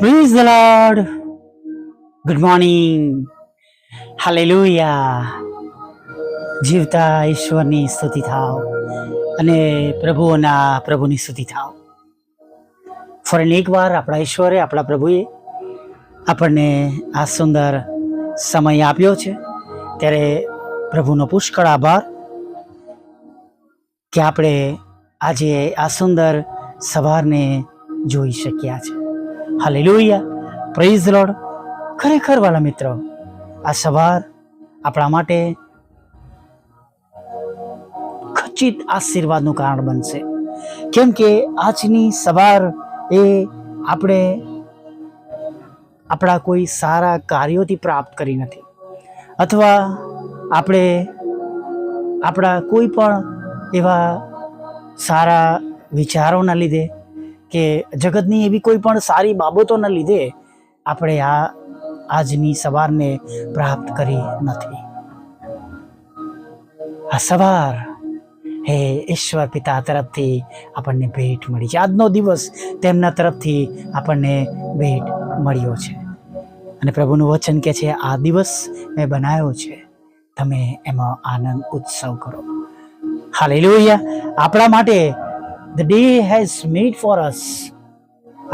Please the Lord good morning hallelujah જીવતા ઈશ્વરની સ્તુતિ થાવ અને પ્રભુઓના પ્રભુની સ્તુતિ થાવ. ફરીને એકવાર આપણા ઈશ્વરે, આપણા પ્રભુએ આપણને આ સુંદર સમય આપ્યો છે. ત્યારે પ્રભુનો પુષ્કળ આભાર કે આપણે આજે આ સુંદર સવારને જોઈ શક્યા છે. હાલેલુયા. પ્રેઝ લોડ ખરેખર વાલા મિત્રો, આ સવાર આપણા માટે ખચિત આશીર્વાદનું કારણ બનશે. કેમ કે આજની સવાર એ આપણે આપણા કોઈ સારા કાર્યોથી પ્રાપ્ત કરી નથી. અથવા આપણે આપણા કોઈ પણ એવા સારા વિચારોના લીધે કે જગતની એવી કોઈ પણ સારી બાબતોના લીધે આપણે આ આજની સવારને પ્રાપ્ત કરી નથી. આ સવાર હે ઈશ્વર પિતા તરફથી આપણને ભેટ મળી છે. આજનો દિવસ તેમના તરફથી આપણને ભેટ મળ્યો છે. અને પ્રભુનું વચન કે છે, આ દિવસ મેં બનાવ્યો છે, તમે એમાં આનંદ ઉત્સવ કરો. હાલેલુયા. આપણા માટે the day has made for us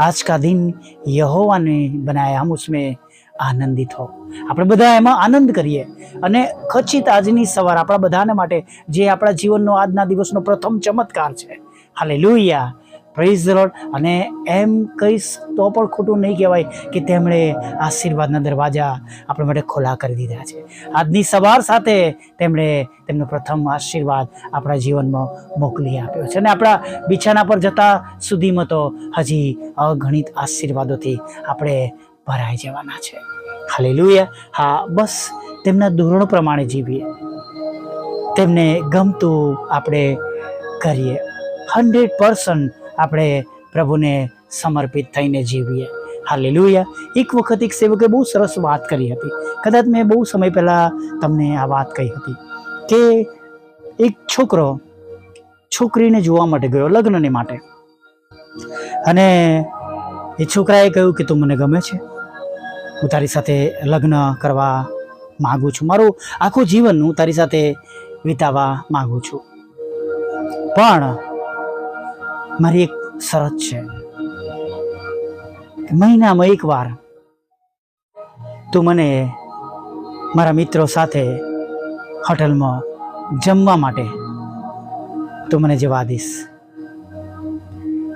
आज का दिन यहोवा ने बनाया हम उसमें આનંદિત હો આપણે બધા એમાં આનંદ કરીએ અને ખચિત આજની સવાર આપણા બધાને માટે જે આપણા જીવનનો આજના દિવસનો પ્રથમ ચમત્કાર છે હાલે લુયા પ્રેઝ લોર્ડ અને એમ કહીશ તો પણ ખોટું નહીં કહેવાય કે તેમણે આશીર્વાદના દરવાજા આપણા માટે ખોલા કરી દીધા છે. આજની સવાર સાથે તેમણે તેમનો પ્રથમ આશીર્વાદ આપણા જીવનમાં મોકલી આપ્યો છે. અને આપણા બિછાના પર જતા સુધીમાં તો હજી અગણિત આશીર્વાદોથી આપણે ભરાઈ જવાના છે. હાલેલુયા હા, બસ તેમના ધોરણો પ્રમાણે જીવીએ. તેમને ગમતું આપણે કરીએ. હંડ્રેડ પર્સન્ટ આપણે પ્રભુને સમર્પિત થઈને જીવીએ. હાલેલુયા. એક વખત એક સેવકે બહુ સરસ વાત કરી હતી. કદાચ મેં બહુ સમય પહેલાં તમને આ વાત કહી હતી કે એક છોકરો છોકરીને જોવા માટે ગયો લગ્નને માટે. અને એ છોકરાએ કહ્યું કે તું મને ગમે છે? હું તારી સાથે લગ્ન કરવા માગું છું. મારું આખું જીવન હું તારી સાથે વિતાવવા માગું છું. પણ મારી એક શરત છે મહિનામાં એક વાર તું મને મારા મિત્રો સાથે હોટલમાં જમવા માટે તું મને જવા દઈશ.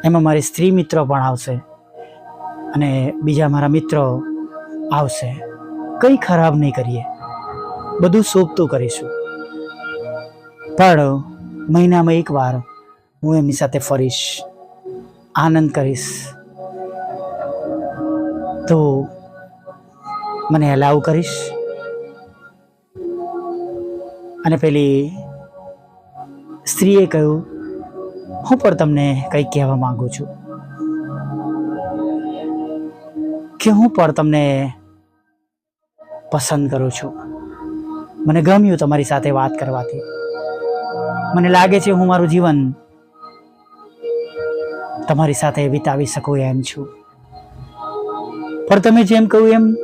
એમાં મારી સ્ત્રી મિત્રો પણ આવશે અને બીજા મારા મિત્રો આવશે. કંઈ ખરાબ નહીં કરીએ. બધું સોંપતું કરીશું. પણ મહિનામાં એક વાર હું એમની સાથે ફરીશ. આનંદ કરીશ. તો મને એલાવ કરીશ. અને પેલી સ્ત્રીએ કહ્યું, હું પણ તમને કંઈક કહેવા માંગુ છું. કે હું પણ તમને પસંદ કરું છું. મને ગમ્યું તમારી સાથે વાત કરવાથી. મને લાગે છે હું મારું જીવન તમારી સાથે વિતાવી શકું એમ છું. પણ તમે જેમ કહ્યું એમ,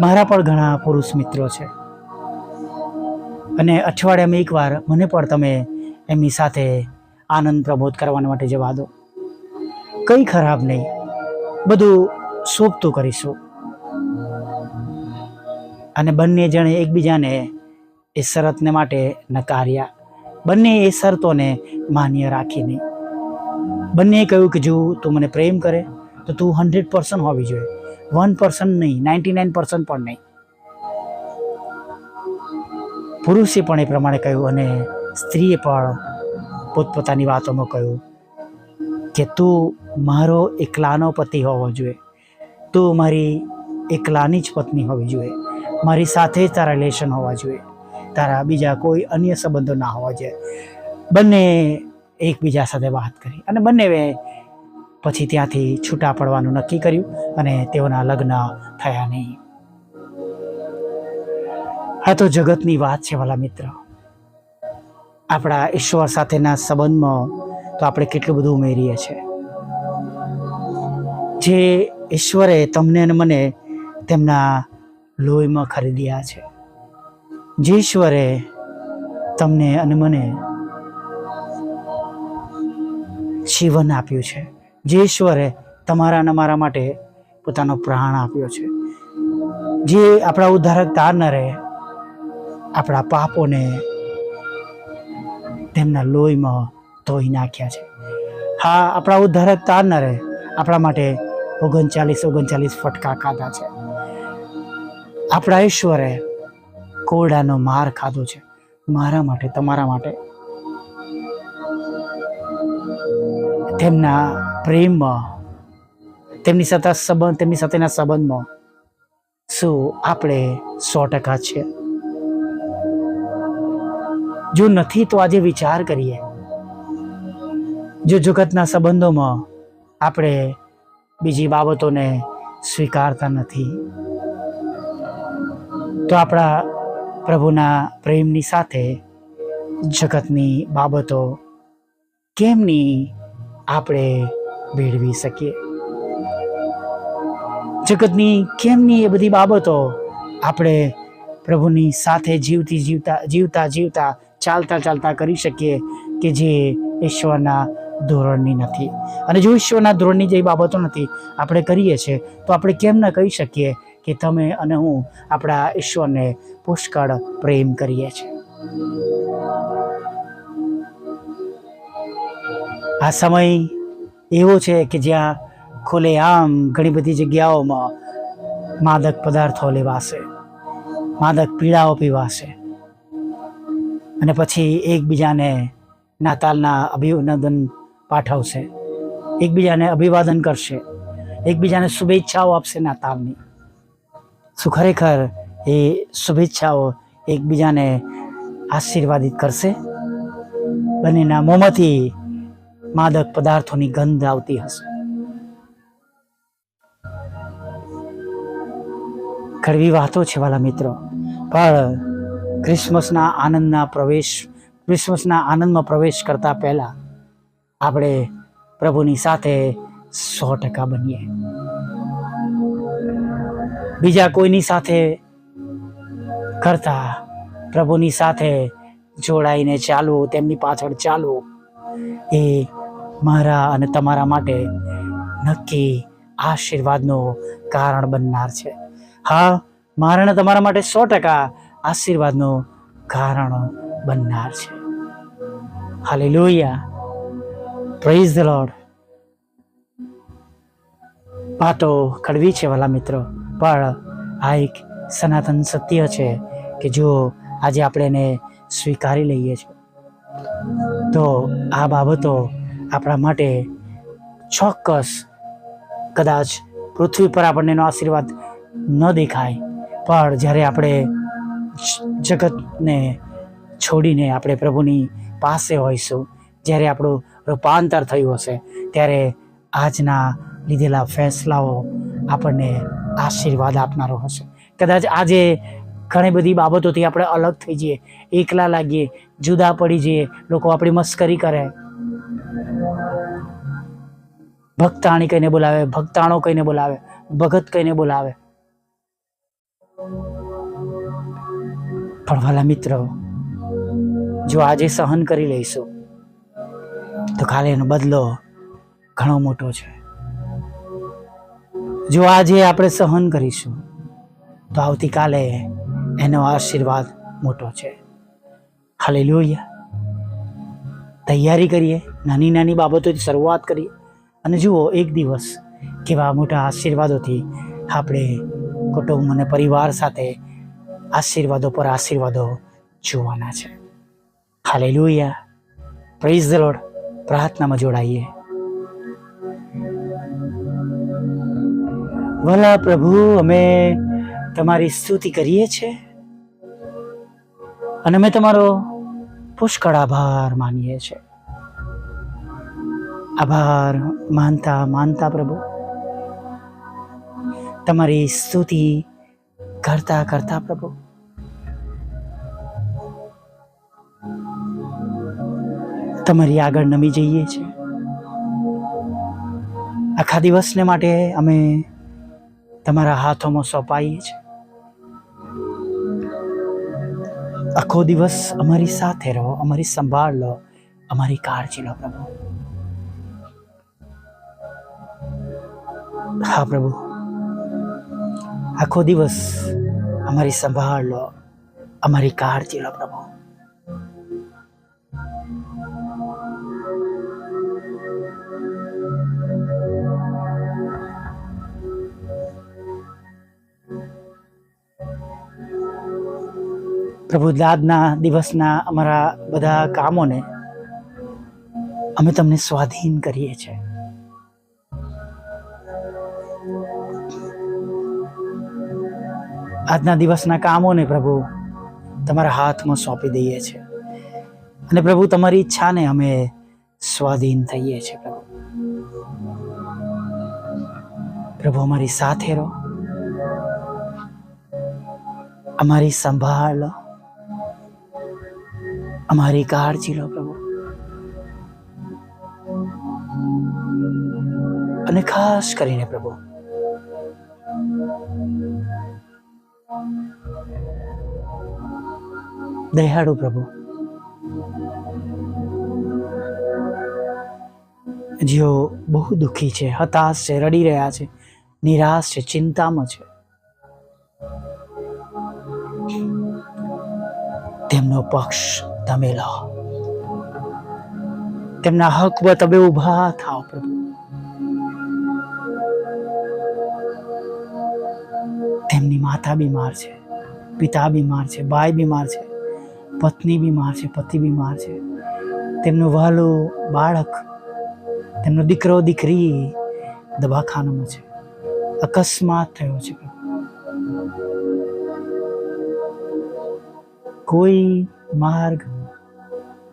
મારા પણ ઘણા પુરુષ મિત્રો છે. અને અઠવાડિયામાં એકવાર મને પણ તમે એમની સાથે આનંદ પ્રબોધ કરવા માટે જવા દો. કંઈ ખરાબ નહીં. બધું શોભતું કરીશું. અને બંને જણે એકબીજાને એ શરતને માટે નકાર્યા. બંને એ શરતોને માન્ય રાખી નહીં બંનેએ કહ્યું કે જો તું મને પ્રેમ કરે, તો તું હંડ્રેડ પર્સન્ટ હોવી જોઈએ. વન પર્સન્ટ નહીં, નાઇન્ટી નાઇન પર્સન્ટ પણ નહીં. પુરુષે પણ એ પ્રમાણે કહ્યું અને સ્ત્રીએ પણ પોતપોતાની વાતોમાં કહ્યું કે તું મારો એકલાનો પતિ હોવો જોઈએ. તું મારી એકલાની જ પત્ની હોવી જોઈએ. મારી સાથે જ તારા રિલેશન હોવા જોઈએ. તારા બીજા કોઈ અન્ય સંબંધો ના હોવા જોઈએ. બંને એકબીજા સાથે વાત કરી અને બંને પછી ત્યાંથી છૂટા પડવાનું નક્કી કર્યું અને તેઓના લગ્ન થયા નહીં. આ તો જગતની વાત છે વાલા મિત્ર. આપણા ઈશ્વર સાથેના સંબંધમાં તો આપણે કેટલું બધું ઉમેરીએ છીએ. જે ઈશ્વરે તમને અને મને તેમના લોહીમાં ખરીદ્યા છે. જે ઈશ્વરે તમને અને મને જીવન આપ્યું છે. જે ઈશ્વરે તમારા અને મારા માટે પોતાનો પ્રાણ આપ્યો છે. જે આપણા ઉદ્ધારક તારનારે આપણા પાપોને તેમના લોહીમાં ધોઈ નાખ્યા છે. હા, આપણા ઉદ્ધારક તારનારે આપણા માટે ઓગણચાલીસ ઓગણચાલીસ ફટકા ખાધા છે. આપણા ઈશ્વરે કોરડાનો માર ખાધો છે. મારા માટે, તમારા માટે તેમના પ્રેમમાં તેમની સાથે સંબંધ, તેમની સાથેના સંબંધમાં શું આપણે સો ટકા છે? જો નથી તો આજે વિચાર કરીએ. જો જગતના સંબંધોમાં આપણે બીજી બાબતોને સ્વીકારતા નથી, તો આપણા પ્રભુના પ્રેમની સાથે જગતની બાબતો કેમની આપણે ભેળવી શકીએ. જગતની કેમની એ બધી બાબતો આપણે પ્રભુની સાથે જીવતી જીવતા જીવતા જીવતા ચાલતા ચાલતા કરી શકીએ કે જે ઈશ્વરના ધોરણની નથી. અને જો ઈશ્વરના ધોરણની જે બાબતો નથી આપણે કરીએ છીએ, તો આપણે કેમ ન કહી શકીએ કે તમે અને હું આપણા ઈશ્વરને પુષ્કળ પ્રેમ કરીએ છીએ? આ સમય એવો છે કે જ્યાં ખુલ્લેઆમ ઘણી બધી જગ્યાઓમાં માદક પદાર્થો લેવાશે, માદક પીડાઓ પીવાશે. અને પછી એકબીજાને નાતાલના અભિનંદન પાઠવશે, એકબીજાને અભિવાદન કરશે, એકબીજાને શુભેચ્છાઓ આપશે નાતાલની. શું ખરેખર એ શુભેચ્છાઓ એકબીજાને આશીર્વાદિત કરશે? બંનેના મોંમાંથી માદક પદાર્થોની ગંધ આવતી હશે. કડવી વાતો છે વાલા મિત્રો, પણ ક્રિસમસના આનંદના પ્રવેશ, ક્રિસમસના આનંદમાં પ્રવેશ કરતા પહેલા આપણે પ્રભુની સાથે સો ટકા બનીએ. બીજા કોઈની સાથે કરતા, પ્રભુની સાથે જોડાઈને ચાલવું, તેમની પાછળ ચાલવું, એ મારા અને તમારા માટે નક્કી આશીર્વાદનું કારણ બનનાર છે. હા, મારા અને તમારા માટે સો ટકા આશીર્વાદનું કારણ બનનાર છે. હાલી લોહિયા પ્રેઝ ધ લોર્ડ વાતો કડવી છે વાલા મિત્રો, પણ આ એક સનાતન સત્ય છે કે જો આજે આપણે એને સ્વીકારી લઈએ છીએ. તો આ બાબતો આપણા માટે ચોક્કસ કદાચ પૃથ્વી પર આપણને એનો આશીર્વાદ ન દેખાય. પણ જ્યારે આપણે જગતને છોડીને આપણે પ્રભુની પાસે હોઈશું, જ્યારે આપણું રૂપાંતર થયું હશે, ત્યારે આજના લીધેલા ફેસલાઓ આપણને આશીર્વાદ આપનારો હશે. કદાચ આજે ઘણી બધી બાબતોથી આપણે અલગ થઈ જઈએ, એકલા લાગીએ, જુદા પડી જઈએ, લોકો આપણી મસ્કરી કરે ભક્તાણી કહીને બોલાવે, ભક્તાણો કહીને બોલાવે, ભગત કહીને બોલાવે. પણ વાલા મિત્રો, જો આજે સહન કરી લઈશું, તો કાલે એનો બદલો ઘણો મોટો છે. જો આજે આપણે સહન કરીશું, તો આવતીકાલે એનો આશીર્વાદ મોટો છે. હાલે લોહિયા તૈયારી કરીએ નાની નાની બાબતોથી શરૂઆત કરીએ. અને જુઓ, એક દિવસ કેવા મોટા આશીર્વાદોથી આપણે કુટુંબ અને પરિવાર સાથે આશીર્વાદો પર આશીર્વાદો જોવાના છે. હાલે લોહિયા પ્રેઝ લોડ પ્રાર્થનામાં જોડાઈએ. ભલા પ્રભુ, અમે તમારી સ્તુતિ કરીએ છીએ અને અમે તમારો પુષ્કળ આભાર માનીએ છીએ. આભાર. માનતા માનતા પ્રભુ. તમારી સ્તુતિ કરતા કરતા પ્રભુ. તમારી આગળ નમી જઈએ છીએ આખા દિવસને માટે અમે તમારા હાથોમાં સોંપાઈએ છે. આખો દિવસ અમારી સાથે રહો, અમારી સંભાળ લો, અમારી કાળજી લો પ્રભુ. હા, પ્રભુ. આખો દિવસ અમારી સંભાળ લો, અમારી કાળજી લો, પ્રભુ. પ્રભુ, દાદના દિવસના અમારા બધા કામોને અમે તમને સ્વાધીન કરીએ છીએ. આજના દિવસના કામોને પ્રભુ તમારા હાથમાં સોંપી દઈએ છીએ. અને પ્રભુ તમારી ઈચ્છાને અમે સ્વાધીન થઈએ છીએ પ્રભુ. પ્રભુ અમારી સાથે રહો. અમારી સંભાળ લો. અમારી કાળજી લો પ્રભુ. અને ખાસ કરીને પ્રભુ દયાળુ પ્રભુ. જેઓ બહુ દુઃખી છે, હતાશ છે, રડી રહ્યા છે, નિરાશ છે, ચિંતામાં છે. તેમનો પક્ષ તમે લો તેમના હકમાં તમે ઊભા થાવ પ્રભુ. તેમની માતા બીમાર છે, પિતા બીમાર છે, ભાઈ બીમાર છે. પત્ની બીમાર છે, પતિ બીમાર છે. તેમનું વહાલું બાળક, તેમનો દીકરો, દીકરી દવાખાનામાં છે. અકસ્માત થયો છે. કોઈ માર્ગ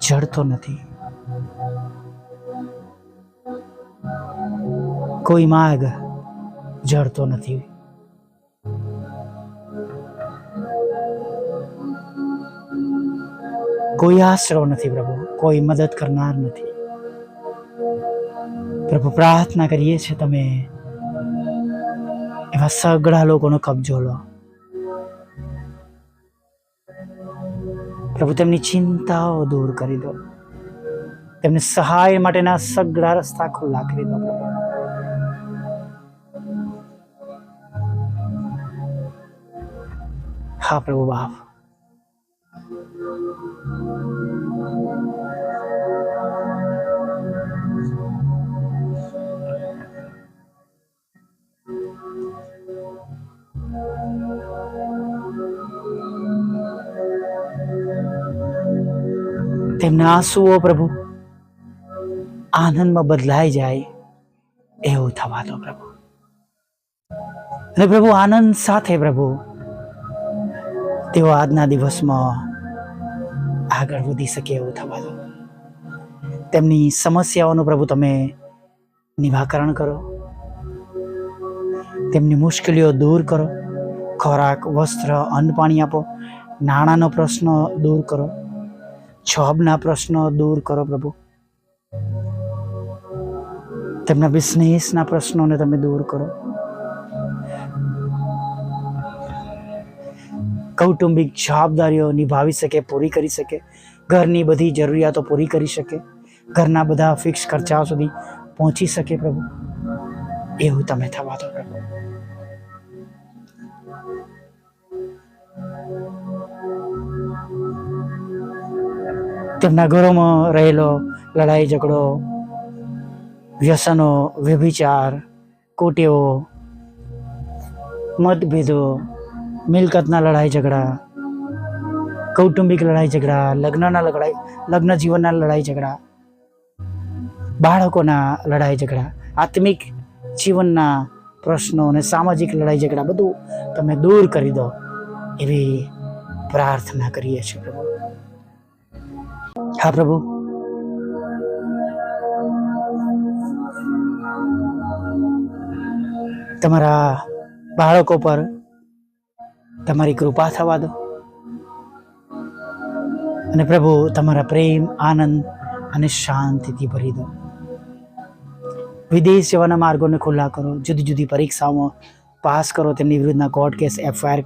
જડતો નથી. કોઈ માર્ગ જડતો નથી. કોઈ આશરો નથી પ્રભુ, કોઈ મદદ કરનાર નથી. પ્રભુ, પ્રાર્થના કરીએ છીએ તમે એવા સગળા લોકોનો કબજો લો. પ્રભુ, તેમની ચિંતાઓ દૂર કરી દો. તેમને સહાય માટેના સગળા રસ્તા ખુલ્લા કરી દો પ્રભુ. હા પ્રભુ, બાપ. તેમના આંસુઓ પ્રભુ. આનંદમાં બદલાઈ જાય એવું થવા દો પ્રભુ. અને પ્રભુ, આનંદ સાથે પ્રભુ, તેઓ આજના દિવસમાં આગળ વધી શકે એવું થવા દો. તેમની સમસ્યાઓનું પ્રભુ તમે નિવાકરણ કરો. તેમની મુશ્કેલીઓ દૂર કરો. ખોરાક, વસ્ત્ર, અન્ન, પાણી આપો. નાણાંનો પ્રશ્ન દૂર કરો. જોબના પ્રશ્નો દૂર કરો પ્રભુ. તેમના બિઝનેસના પ્રશ્નોને તમે દૂર કરો. કૌટુંબિક જવાબદારીઓ નિભાવી શકે, પૂરી કરી શકે. ઘરની બધી જરૂરિયાતો પૂરી કરી શકે. ઘરના બધા ફિક્સ ખર્ચાઓ સુધી પહોંચી શકે પ્રભુ. એવું તમે થવા દો પ્રભુ. તેમના ઘરોમાં રહેલો લડાઈ ઝઘડો, વ્યસનો, વ્યભિચાર, કોટેઓ, મતભેદો, મિલકતના લડાઈ ઝઘડા, કૌટુંબિક લડાઈ ઝઘડા, લગ્નના લડાઈ લગ્ન જીવનના લડાઈ ઝઘડા, બાળકોના લડાઈ ઝઘડા, આત્મિક જીવનના પ્રશ્નો અને સામાજિક લડાઈ ઝઘડા બધું તમે દૂર કરી દો એવી પ્રાર્થના કરીએ છીએ પ્રભુ. હા, પ્રભુ. તમારા બાળકો પર તમારી કૃપા થવા દો. અને પ્રભુ, તમારા પ્રેમ, આનંદ અને શાંતિથી ભરી દો. વિદેશ જવાના માર્ગોને ખુલ્લા કરો. જુદી જુદી પરીક્ષાઓમાં પાસ કરો. તેમની વિરુદ્ધના કોર્ટ કેસ એફઆઈઆર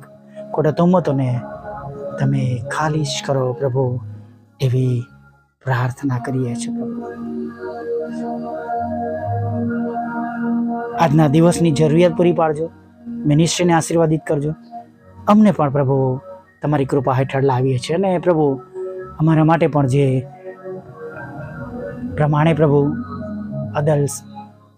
ખોટા તોમતોને તમે ખાલી કરો, પ્રભુ, એવી પ્રાર્થના કરીએ છીએ પ્રભુ. આજના દિવસની જરૂરિયાત પૂરી પાડજો. મિનિસ્ટ્રીને આશીર્વાદિત કરજો. અમને પણ પ્રભુ તમારી કૃપા હેઠળ લાવીએ છીએ અને પ્રભુ અમારા માટે પણ જે પ્રમાણે પ્રભુ અદલ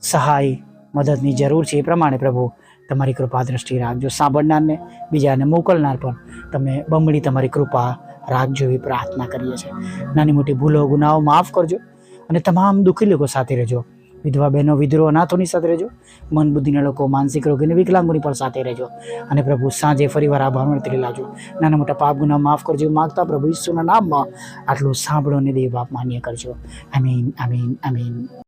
સહાય, મદદની જરૂર છે એ પ્રમાણે પ્રભુ તમારી કૃપા દ્રષ્ટિ રાખજો. સાંભળનારને, બીજાને મોકલનાર પણ તમે બમણી તમારી કૃપા રાખજો એવી પ્રાર્થના કરીએ છીએ. નાની મોટી ભૂલો, ગુનાઓ, માફ કરજો અને તમામ દુઃખી લોકો સાથે રહેજો. વિધવા બહેનો, વિધરો, અનાથોની સાથે રહેજો. મન બુદ્ધિના લોકો, માનસિક રોગીને વિકલાંગોની પણ સાથે રહેજો. અને પ્રભુ, સાંજે ફરીવાર આ ભાવના લાજો નાના મોટા પાપ ગુના માફ કરજો માગતા પ્રભુ ઈસુના નામમાં આટલું સાંભળો અને દેવ બાપ માન્ય કરજો. આમીન આમીન આમીન.